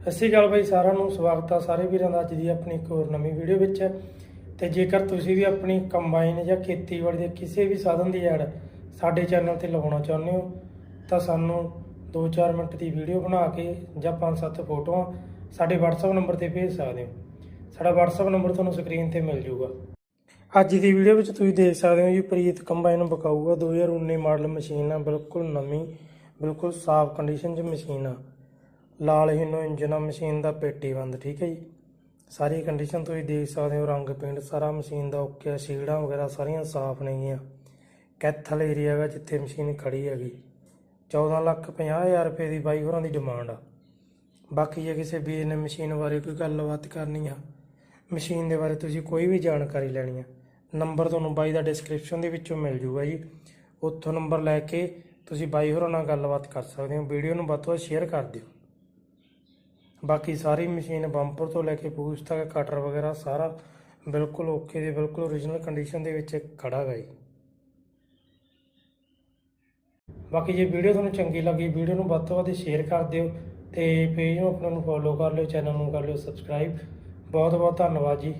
ਸਤਿ ਸ਼੍ਰੀ ਅਕਾਲ ਬਾਈ, ਸਾਰਿਆਂ ਨੂੰ ਸਵਾਗਤ ਆ ਸਾਰੇ ਵੀਰਾਂ ਦਾ ਅੱਜ ਦੀ ਆਪਣੀ ਇੱਕ ਹੋਰ ਨਵੀਂ ਵੀਡੀਓ ਵਿੱਚ। ਤੇ ਜੇਕਰ ਤੁਸੀਂ ਵੀ ਆਪਣੀ ਕੰਬਾਈਨ ਜਾਂ ਖੇਤੀਬਾੜੀ ਦੇ ਕਿਸੇ ਵੀ ਸਾਧਨ ਦੀ ਐਡ ਸਾਡੇ ਚੈਨਲ ਤੇ ਲਗਾਉਣਾ ਚਾਹੁੰਦੇ ਹੋ, ਤਾਂ ਸਾਨੂੰ 2-4 ਮਿੰਟ ਦੀ ਵੀਡੀਓ ਬਣਾ ਕੇ ਜਾਂ 5-7 ਫੋਟੋਆਂ ਸਾਡੇ WhatsApp ਨੰਬਰ ਤੇ ਭੇਜ ਸਕਦੇ ਹੋ। ਸਾਡਾ WhatsApp ਨੰਬਰ ਤੁਹਾਨੂੰ ਸਕਰੀਨ ਤੇ ਮਿਲ ਜਾਊਗਾ। ਅੱਜ ਦੀ ਵੀਡੀਓ ਵਿੱਚ ਤੁਸੀਂ ਦੇਖ ਸਕਦੇ ਹੋ ਜੀ, ਪ੍ਰੀਤ ਕੰਬਾਈਨ ਬਕਾਊਗਾ 2019 ਮਾਡਲ ਮਸ਼ੀਨ ਆ, ਬਿਲਕੁਲ ਨਵੀਂ, ਬਿਲਕੁਲ ਸਾਫ਼ ਕੰਡੀਸ਼ਨ 'ਚ ਮਸ਼ੀਨ ਆ। ਲਾਲ ਹੀਨੋ ਇੰਜਨ ਆ, ਮਸ਼ੀਨ ਦਾ ਪੇਟੀ ਬੰਦ, ਠੀਕ ਹੈ ਜੀ? ਸਾਰੀ ਕੰਡੀਸ਼ਨ ਤੁਸੀਂ ਦੇਖ ਸਕਦੇ ਹੋ, ਰੰਗ ਪੇਂਟ ਸਾਰਾ ਮਸ਼ੀਨ ਦਾ ਓਕੇ ਆ, ਸੀੜਾਂ ਵਗੈਰਾ ਸਾਰੀਆਂ ਸਾਫ਼ ਨੇਗੀਆਂ। ਕੈਥਲ ਏਰੀਆ ਹੈਗਾ ਜਿੱਥੇ ਮਸ਼ੀਨ ਖੜੀ ਹੈਗੀ। 14 ਲੱਖ 50 ਹਜ਼ਾਰ ਰੁਪਏ ਦੀ ਬਾਈ ਹੋਰਾਂ ਦੀ ਡਿਮਾਂਡ ਆ। ਬਾਕੀ ਜੇ ਕਿਸੇ ਵੀਰ ਨੇ ਮਸ਼ੀਨ ਬਾਰੇ ਕੋਈ ਗੱਲਬਾਤ ਕਰਨੀ ਆ, ਮਸ਼ੀਨ ਦੇ ਬਾਰੇ ਤੁਸੀਂ ਕੋਈ ਵੀ ਜਾਣਕਾਰੀ ਲੈਣੀ ਆ, ਨੰਬਰ ਤੁਹਾਨੂੰ ਬਾਈ ਦਾ ਡਿਸਕ੍ਰਿਪਸ਼ਨ ਦੇ ਵਿੱਚੋਂ ਮਿਲ ਜੂਗਾ ਜੀ। ਉੱਥੋਂ ਨੰਬਰ ਲੈ ਕੇ ਤੁਸੀਂ ਬਾਈ ਹੋਰਾਂ ਨਾਲ ਗੱਲਬਾਤ ਕਰ ਸਕਦੇ ਹੋ, ਵੀਡੀਓ ਨੂੰ ਵੱਧ ਤੋਂ ਵੱਧ ਸ਼ੇਅਰ ਕਰ ਦਿਓ। ਬਾਕੀ ਸਾਰੀ ਮਸ਼ੀਨ ਬੰਪਰ ਤੋਂ ਲੈ ਕੇ ਪੂਛ ਤੱਕ, ਕਟਰ ਵਗੈਰਾ ਸਾਰਾ ਬਿਲਕੁਲ ਓਕੇ ਦੇ ਬਿਲਕੁਲ ਓਰੀਜਨਲ ਕੰਡੀਸ਼ਨ ਦੇ ਵਿੱਚ ਖੜਾ ਹੈ ਜੀ। ਬਾਕੀ ਜੇ ਵੀਡੀਓ ਤੁਹਾਨੂੰ ਚੰਗੀ ਲੱਗੀ, ਵੀਡੀਓ ਨੂੰ ਵੱਧ ਤੋਂ ਵੱਧ ਸ਼ੇਅਰ ਕਰ ਦਿਓ ਤੇ ਪੇਜ ਨੂੰ ਆਪਣੇ ਨੂੰ ਫੋਲੋ ਕਰ ਲਿਓ ਚੈਨਲ ਨੂੰ ਕਰ ਲਿਓ ਸਬਸਕ੍ਰਾਈਬ ਬਹੁਤ ਬਹੁਤ ਧੰਨਵਾਦ ਜੀ।